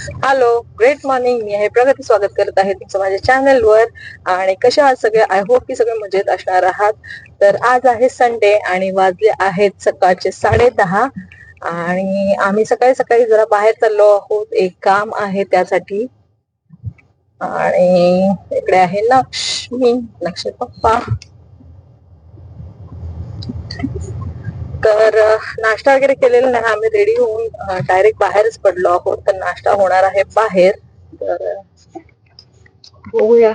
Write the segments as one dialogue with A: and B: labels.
A: Hello great morning मी आहे प्रगती. स्वागत करत आहे तुमचं माझ्या चॅनलवर आणि कशा आहात सगळे? आय होप की सगळे मजेत असणार आहात. तर आज आहे संडे आणि वाजले आहेत सकाळचे साडे दहा. आणि आम्ही सकाळी सकाळी जरा बाहेर चाललो आहोत. एक काम आहे त्यासाठी. आणि इकडे आहे लक्ष्मी. लक्ष पप्पा. तर नाश्ता वगैरे केलेला नाही. आम्ही रेडी होऊन डायरेक्ट बाहेरच पडलो आहोत. तर नाश्ता होणार आहे बाहेर. तर बघूया.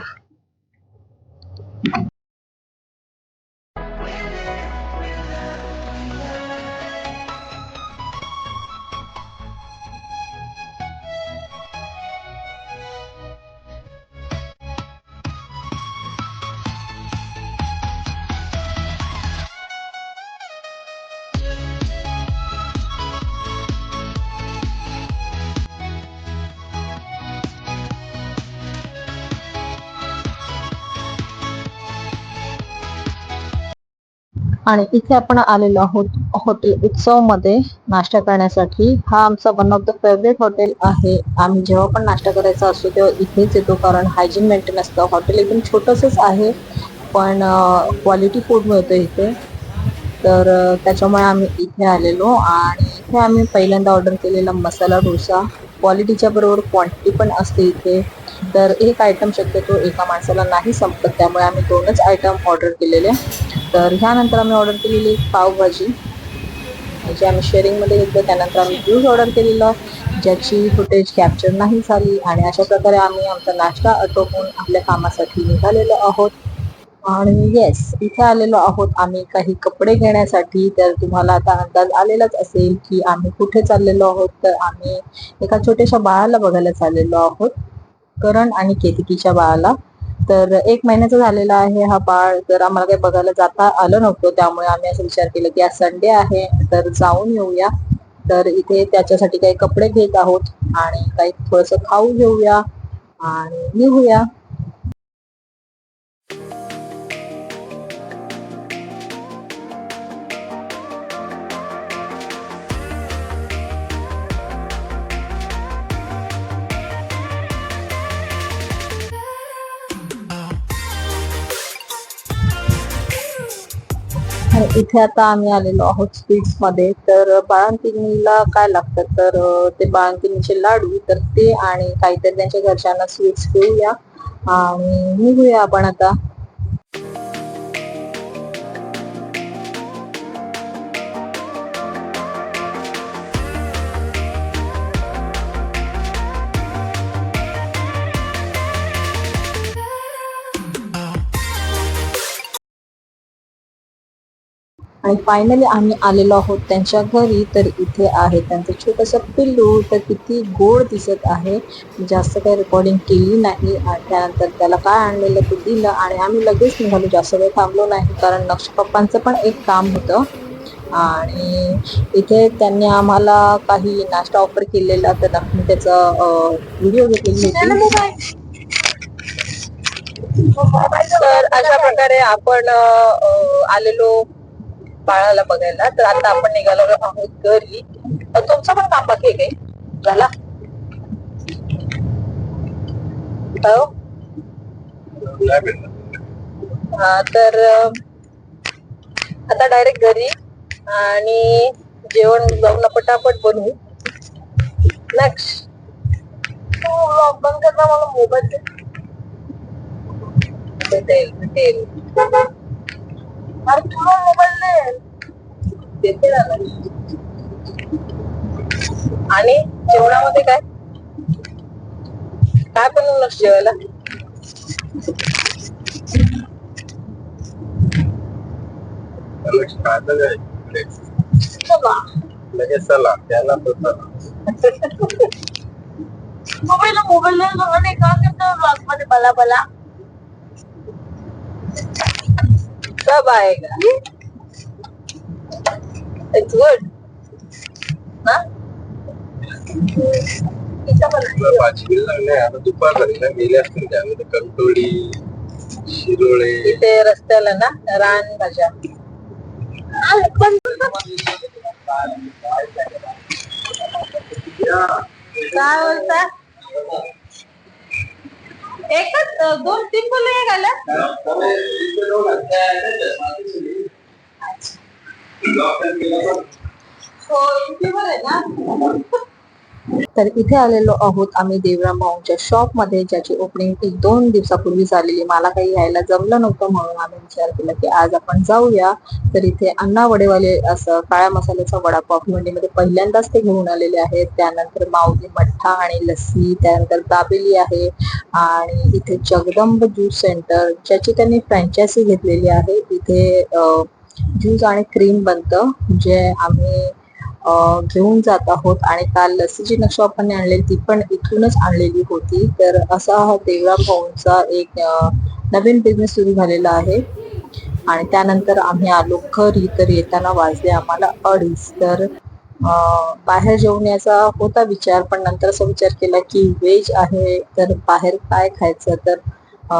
A: आणि इथे आपण आलेलो आहोत हॉटेल उत्सवमध्ये नाश्ता करण्यासाठी. हा आमचा one of the favourite hotel आहे. आम्ही जेव्हा पण नाश्ता करायचा असतो तेव्हा इथेच येतो. कारण हायजीन मेंटेन असतं हॉटेल एकदम छोटंसंच आहे. पण क्वालिटी फूड मिळतं इथे. तर त्याच्यामुळे आम्ही इथे आलेलो. आणि इथे आम्ही पहिल्यांदा ऑर्डर केलेला मसाला डोसा. क्वालिटीच्या बरोबर क्वांटिटी पण असते इथे. तर एक आयटम शक्यतो एका माणसाला नाही संपत. त्यामुळे आम्ही दोनच आयटम ऑर्डर केलेले. तर ह्यानंतर आम्ही ऑर्डर केलेली पावभाजी. जे आम्ही शेअरिंगमध्ये घेतलं त्यानंतर आम्ही ज्यूस ऑर्डर केलेलं ज्याची फुटेज कॅप्चर नाही झाली. आणि अशा प्रकारे आम्ही आमचा नाश्ता आटोपून आपल्या कामासाठी निघालेलो आहोत. आणि येस इथे आलेलो आहोत आम्ही काही कपडे घेण्यासाठी. तर तुम्हाला आता अंदाज आलेलाच असेल की आम्ही कुठे चाललेलो आहोत. तर आम्ही एका छोट्याशा बाळाला बघायला चाललेलो आहोत. करण आणि केतकीच्या बाळाला. तर एक महिन्याचा झालेला आहे हा बाळ तर आम्हाला काही बघायला जाता आलं नव्हतं त्यामुळे आम्ही असं विचार केला की आज संडे आहे तर जाऊन येऊया. तर इथे त्याच्यासाठी काही कपडे घेत आहोत आणि काही थोडस खाऊ घेऊया आणि निघूया. आणि इथे आता आम्ही आलेलो आहोत स्वीट्समध्ये. तर बाळंतिणीला काय लागतं? तर ते बाळंतिणीचे लाडू तर ते आणि काहीतरी त्यांच्या घरच्यांना स्वीट्स घेऊया आणि निघूया आपण आता. आणि फायनली आम्ही आलेलो आहोत त्यांच्या घरी तर इथे आहे त्यांचं छोटंसं पिल्लू तर किती गोड दिसत आहे. जास्त काही रेकॉर्डिंग केली नाही त्यानंतर त्याला काय आणलेलं ते दिलं आणि आम्ही लगेच निघालो. जास्त वेळ थांबलो नाही कारण नक्ष पप्पांचं पण एक काम होतं. आणि इथे त्यांनी आम्हाला काही नाश्ता ऑफर केलेला तर मी त्याचा व्हिडिओ घेतलेली होती. तर अशा प्रकारे आपण आलेलो बाळाला बघायला. तर आता आपण निघालो आहोत घरी. तुमचं तुमचा पण काम बाकी आहे झाला? हा, तर आता डायरेक्ट घरी आणि जेवण जाऊन पटापट बनवू. नेक्स्ट बंद कर ना मला मोबाईल दे. आणि जेवणामध्ये काय? काय पण जेवायला?
B: लगेच चला. त्याला तो चला
A: मोबाईल मोबाईल नाही का? करतो? ब्लॉगमध्ये बला बला. सब आएगा इट्स गुड ना इथं पण आहे.
B: भाजी लागले आता दुपार झाली ना गेले असतील त्यामध्ये कंटोळी शिरोळे
A: इथे रस्त्याला ना रान भाज्या पण
B: या.
A: काय बोलता एकच दोन तीन फुलं हे घाला हो इथे आहे ना? तर इथे आलेलो आहोत आम्ही देवराम भाऊंच्या शॉपमध्ये ज्याची ओपनिंग एक दोन दिवसापूर्वी झालेली. मला काही यायला जमलं नव्हतं म्हणून आम्ही विचार केला की आज आपण जाऊया. तर इथे अण्णा वडेवाले असं काळ्या मसाल्याचा वडापाव भिवंडीमध्ये पहिल्यांदाच ते घेऊन आलेले आहेत. त्यानंतर माऊली मठ्ठा आणि लस्सी त्यानंतर दाबेली आहे आणि इथे जगदंब ज्यूस सेंटर ज्याची त्यांनी फ्रँचायसी घेतलेली आहे. इथे ज्यूस आणि क्रीम बनतं जे आम्ही घेऊन जात आहोत आणि काल लसीची नक्षा आपण आणलेली ती पण इथूनच आणलेली होती. तर असा हा देवराम भाऊंचा एक नवीन बिझनेस सुरू झालेला आहे. आणि त्यानंतर आम्ही आलो घरी तर येताना वाजले आम्हाला अडीच. तर बाहेर जेवण याचा होता विचार पण नंतर असा विचार केला की व्हेज आहे तर बाहेर काय खायचं? तर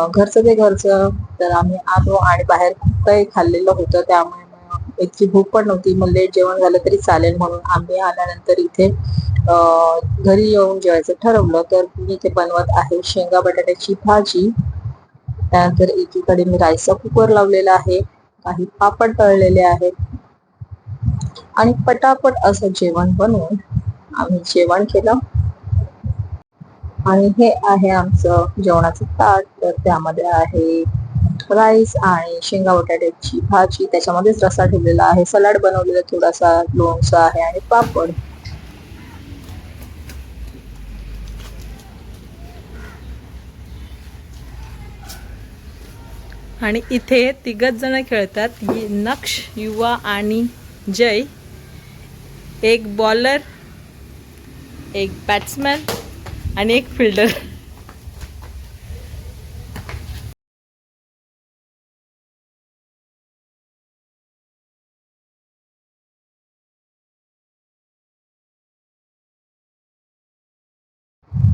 A: घरचं ते घरचं. तर आम्ही आलो आणि बाहेर खूप काही खाल्लेलं होतं त्यामुळे इतकी भूक पण नव्हती. मग लेट जेवण झालं तरी चालेल म्हणून आम्ही आल्यानंतर इथे घरी येऊन जेवायचं ठरवलं. तर मी इथे बनवत आहे शेंगा बटाट्याची भाजी. त्यानंतर एकीकडे मी राईसचा कुकर लावलेला आहे. काही पापड तळलेले आहेत. आणि पटापट असं जेवण बनवून आम्ही जेवण केलं. आणि हे आहे आमचं जेवणाचं ताट. तर त्यामध्ये आहे राईस आणि शेंगा बटाट्याची भाजी त्याच्यामध्येच रसा ठेवलेला आहे. सलाड बनवलेला थोडासा लोणचा आहे आणि पापड.
C: आणि इथे तिघच जण खेळतात. नक्ष युवा आणि जय. एक बॉलर एक बॅट्समॅन आणि एक फिल्डर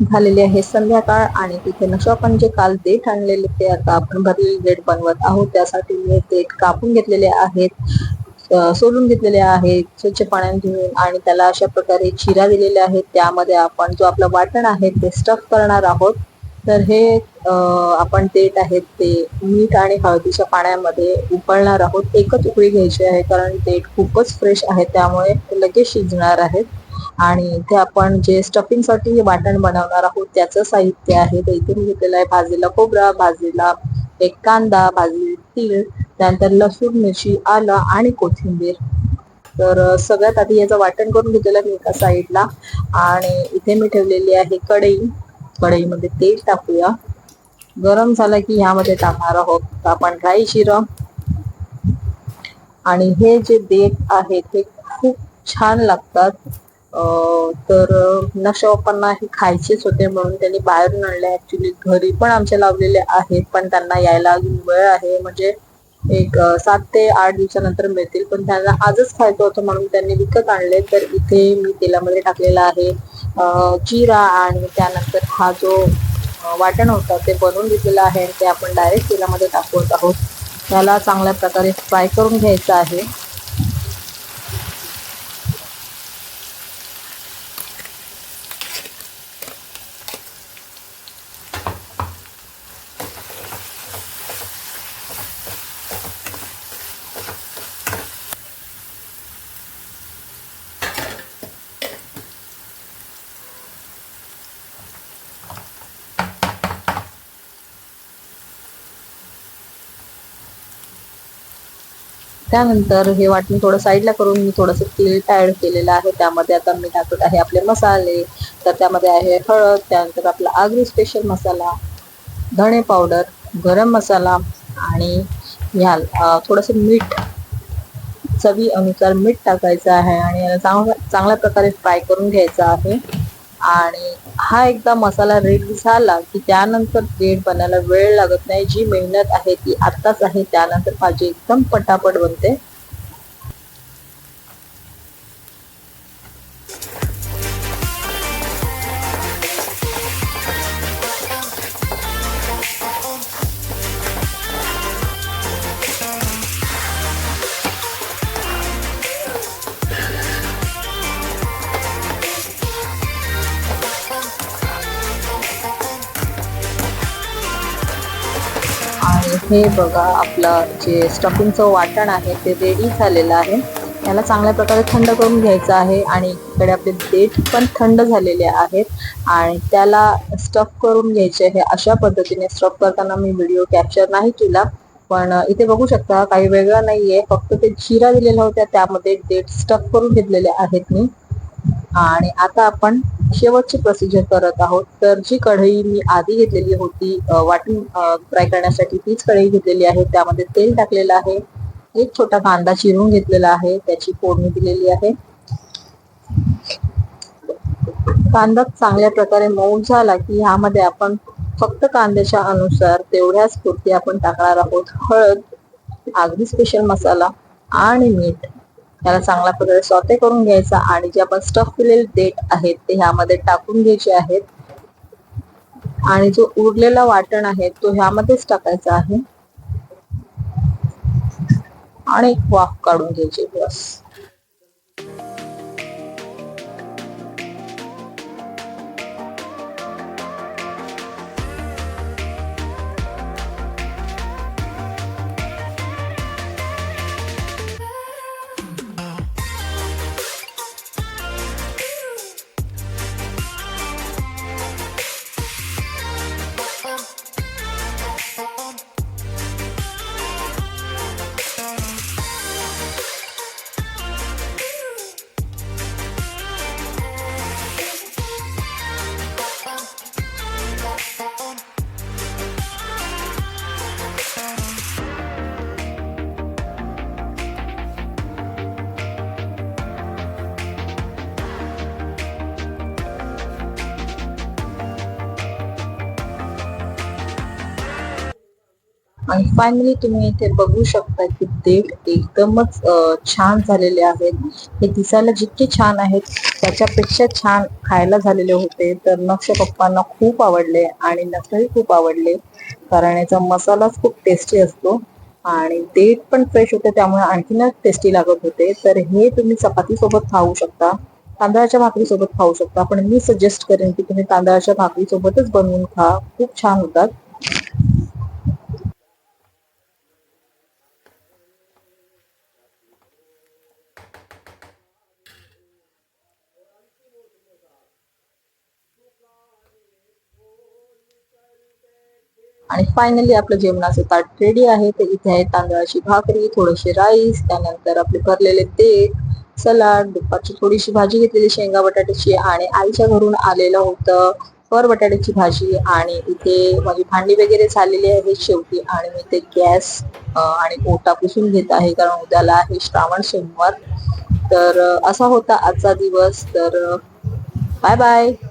A: झालेली आहे संध्याकाळ आणि तिथे नशा आपण जे काल देठ आणलेले ते आता आपण भरलेले देठ बनवत आहोत. त्यासाठी मी देठ कापून घेतलेले आहेत सोलून घेतलेले आहेत स्वच्छ पाण्याने धुवून आणि त्याला अशा प्रकारे चिरा दिलेल्या आहेत. त्यामध्ये आपण जो आपलं वाटण आहे ते स्टफ करणार आहोत. तर हे आपण देठ आहेत ते मीठ आणि हळदीच्या पाण्यामध्ये उकळणार आहोत. एकच उकळी घ्यायची आहे कारण देठ खूपच फ्रेश आहे. त्यामुळे ते लगेच शिजणार आहेत. आणि इथे आपण जे स्टफिंगसाठी वाटण बनवणार आहोत त्याचं साहित्य आहे. तर इथे मी घेतलेलं आहे भाजलेला खोबरा भाजलेला एक कांदा भाजलेले तीळ त्यानंतर लसूण मिरची आलं आणि कोथिंबीर. तर सगळ्यात आधी याचं वाटण करून घेतलेलं मी एका साईडला. आणि इथे मी ठेवलेली आहे कढई. कढईमध्ये तेल टाकूया. गरम झालं की ह्यामध्ये टाकणार आहोत. आपण राई शिरं. आणि हे जे देठ आहेत हे खूप छान लागतात. तर नक्षपांना हे खायचेच होते म्हणून त्यांनी बाहेरून आणले. ऍक्च्युली घरी पण आमच्या लावलेले आहेत पण त्यांना यायला अजून वेळ आहे. म्हणजे एक सात ते आठ दिवसानंतर मिळतील. पण त्यांना आजच खायचं होतं म्हणून त्यांनी विकत आणले. तर इथे मी तेलामध्ये टाकलेला आहे. जिरा आणि त्यानंतर हा जो वाटण होता ते बनवून घेतलेलं आहे. आणि ते आपण डायरेक्ट तेलामध्ये टाकवत आहोत. त्याला चांगल्या प्रकारे फ्राय करून घ्यायचं आहे. त्यानंतर हे वाटण थोडं साईडला करून मी थोडंसं तेल ऍड केलेलं आहे. त्यामध्ये आता मी टाकत आहे आपले मसाले. तर त्यामध्ये आहे हळद त्यानंतर आपला आगरी स्पेशल मसाला धणे पावडर गरम मसाला आणि ह्या थोडंसं मीठ चवी अनुसार मीठ टाकायचं आहे आणि याला चांगल्या चांगल्या प्रकारे फ्राय करून घ्यायचा आहे. आणि हा एकदा मसाला रेडी झाला की त्यानंतर ब्रेड बनायला वेळ लागत नाही. जी मेहनत आहे ती आत्ताच आहे. त्यानंतर भाजी एकदम पटापट बनते. हे बघा आपलं जे स्टफिंगचं वाटण आहे ते रेडी झालेलं आहे. याला चांगल्या प्रकारे थंड करून घ्यायचं आहे आणि इकडे आपले डेट पण थंड झालेले आहेत. आणि त्याला स्टफ करून घ्यायचे आहे अशा पद्धतीने. स्टफ करताना मी व्हिडिओ कॅप्चर नाही केला पण इथे बघू शकता काही वेगळं नाहीये. फक्त ते जिरा दिलेल्या होत्या त्यामध्ये डेट स्टफ करून घेतलेले आहेत मी. आणि आता आपण शेवटची प्रोसिजर करत आहोत. तर जी कढई मी आधी घेतलेली होती वाटून फ्राय करण्यासाठी तीच कढई घेतलेली आहे. त्यामध्ये तेल टाकलेलं आहे. एक छोटा कांदा चिरून घेतलेला आहे. त्याची फोडणी दिलेली आहे. कांदा चांगल्या प्रकारे मऊ झाला की ह्यामध्ये आपण फक्त कांद्याच्या अनुसार तेवढ्याच पुरती आपण टाकणार आहोत. हळद आगरी स्पेशल मसाला आणि मीठ. त्याला चांगल्या प्रकारे सॉते करून घ्यायचा आणि जे आपण स्टफ केलेले डेट आहेत ते ह्यामध्ये टाकून घ्यायचे आहेत. आणि जो उरलेला वाटण आहे तो ह्यामध्येच टाकायचा आहे. आणि एक वाफ काढून घ्यायची बस. आणि फायनली तुम्ही इथे बघू शकता की देठ एकदमच छान झालेले आहेत. हे दिसायला जितके छान आहेत त्याच्यापेक्षा छान खायला झालेले होते. तर नक्ष पप्पांना खूप आवडले आणि नक्षही खूप आवडले. कारण याचा मसालाच खूप टेस्टी असतो. आणि देठ पण फ्रेश होते त्यामुळे आणखीनच टेस्टी लागत होते. तर हे तुम्ही चपाती सोबत खाऊ शकता. तांदळाच्या भाकरीसोबत खाऊ शकता. पण मी सजेस्ट करेन की तुम्ही तांदळाच्या भाकरीसोबतच बनवून खा. खूप छान होतात. आणि फायनली आपलं जेवणाचं ताट रेडी आहे. तर इथे आहे तांदळाची भाकरी थोडेसे राईस त्यानंतर आपले भरलेले तेल सलाड दुपारची थोडीशी भाजी घेतलेली शेंगा बटाट्याची आणि आईच्या घरून आलेलं होतं पर बटाट्याची भाजी. आणि इथे माझी भांडी वगैरे झालेली आहे शेवटी. आणि मी ते गॅस आणि ओटा पुसून घेत आहे कारण उद्याला आहे श्रावण सोमवार. तर असा होता आजचा दिवस. तर बाय बाय